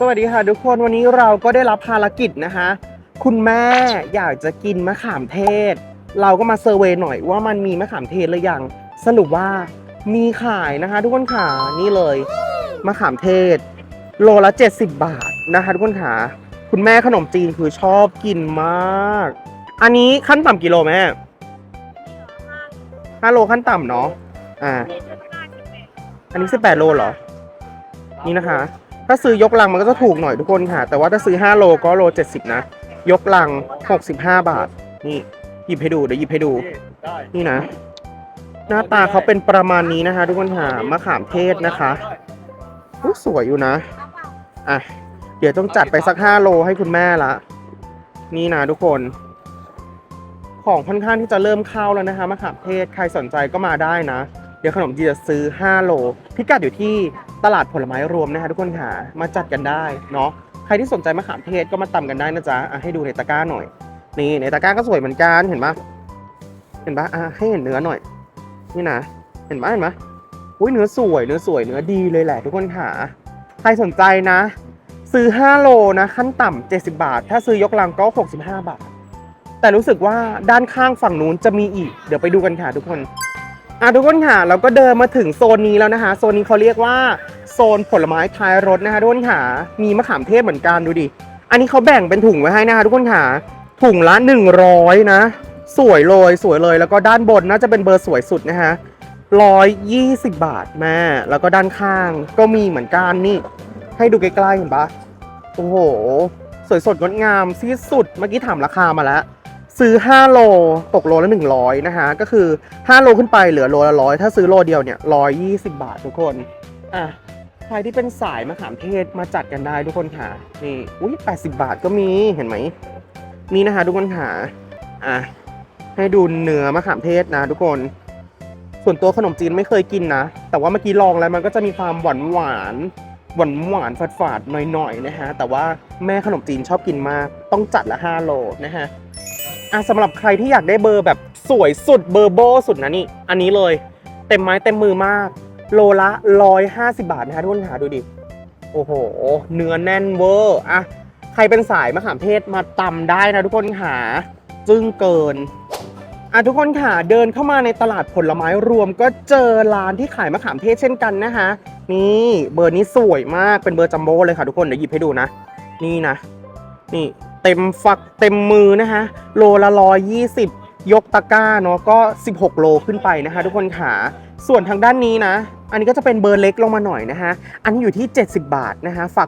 สวัสดีค่ะทุกคนวันนี้เราก็ได้รับภารกิจนะคะ คุณแม่อยากจะกินมะขามเทศ เราก็มาเซอร์เวยหน่อยว่ามันมีมะขามเทศหรือยัง สรุปว่ามีขายนะคะ ทุกคนขานี่เลยมะขามเทศ โลละ 70 บาทนะคะ ทุกคนขาคุณแม่ขนมจีนคือชอบกินมาก อันนี้ขั้นต่ำกิโลแม่5โลขั้นต่ำเนาะอ่าอันนี้ 18 โลเหรอ นี่นะคะ ถ้าซื้อยกลังมันก็จะถูกหน่อยทุกคนค่ะ แต่ว่าถ้าซื้อ 5 โลก็โล 70 นะ ยกลัง 65 บาท นี่หยิบให้ดูเดี๋ยวหยิบให้ดู นี่นะ หน้าตาเขาเป็นประมาณนี้นะคะ ทุกคนค่ะมะขามเทศนะคะอุ๊สวยอยู่นะ อะ เดี๋ยวต้องจัดไปสัก 5 โลให้คุณแม่ละ นี่นะทุกคนของค่อนข้างที่จะเริ่มเข้าแล้วนะคะมะขามเทศใครสนใจก็มาได้นะ เดี๋ยวขนมจีนจะซื้อ 5 โล พิกัดอยู่ที่ ตลาดผลไม้รวมนะคะทุกคนค่ะมาจัดกันได้เนาะใครที่สนใจมะขามเทศก็มาตำกันได้นะจ๊ะให้ดูในตะกร้าหน่อย นี่ในตะกร้าก็สวยเหมือนกันเห็นปะเห็นปะอะให้เห็นเนื้อหน่อย นี่นะเห็นปะเห็นปะอุ้ยเนื้อสวยเนื้อสวยเนื้อดีเลยแหละทุกคนค่ะใครสนใจนะ ซื้อ 5 โลนะขั้นต่ำ70 บาท ถ้าซื้อยกลังก็ 65 บาท แต่รู้สึกว่าด้านข้างฝั่งนู้นจะมีอีก เดี๋ยวไปดูกันค่ะทุกคนอะทุกคนค่ะ เราก็เดินมาถึงโซนนี้แล้วนะคะ โซนนี้เขาเรียกว่า โซนผลไม้ท้ายรถนะคะทุกคนค่ะมีมะขามเทศเหมือนกันดูดิ อันนี้เขาแบ่งเป็นถุงไว้ให้นะคะทุกคนค่ะถุงละ 100 นะ สวยเลยสวยเลยแล้วก็ด้านบนน่าจะเป็นเบอร์สวยสุดนะคะ120 บาทแม่ แล้วก็ด้านข้างก็มีเหมือนกันนี่ ให้ดูใกล้ๆเห็นปะโอ้โห สวยสดงดงามที่สุดเมื่อกี้ถามราคามาแล้ว ซื้อ 5 โลตกโลละ 100 นะคะก็คือ 5 โลขึ้นไปเหลือโลละร้อยถ้าซื้อโลเดียวเนี่ย 120 บาททุกคน อะ ใครที่เป็นสายมะขามเทศมาจัดกันได้ทุกคนค่ะ นี่ อุ้ย80 บาทก็มี เห็นไหม นี่นะคะ ทุกคนค่ะ อะ ให้ดูเนื้อมะขามเทศนะทุกคน ส่วนตัวขนมจีนไม่เคยกินนะ แต่ว่าเมื่อกี้ลองแล้วมันก็จะมีความหวานหวานหวานหวานๆฝาดๆหน่อยๆนะฮะ แต่ว่าแม่ขนมจีนชอบกินมาก ต้องจัดละ5โลนะฮะ อะสำหรับใครที่อยากได้เบอร์แบบสวยสุดเบอร์โบสุดนะนี่ อันนี้เลย เต็มไม้เต็มมือมาก โลละ 150 บาทนะคะทุกคนค่ะดูดิ โอ้โห เนื้อแน่นเวอร์อะใครเป็นสายมะขามเทศมาตำได้นะทุกคนค่ะจึ้งเกินอะทุกคนค่ะเดินเข้ามาในตลาดผลไม้รวมก็เจอร้านที่ขายมะขามเทศเช่นกันนะคะนี่เบอร์นี้สวยมากเป็นเบอร์จัมโบ้เลยค่ะทุกคนเดี๋ยวหยิบให้ดูนะ นี่นะ นี่เต็มฝักเต็มมือนะคะโลละร้อยยี่สิบ ยกตะกร้าเนาะก็ 16 โลขึ้นไปนะคะ ทุกคนค่ะส่วนทางด้านนี้นะ อันนี้ก็จะเป็นเบอร์เล็กลงมาหน่อยนะคะอันนี้อยู่ที่ 70 บาทนะคะฝาก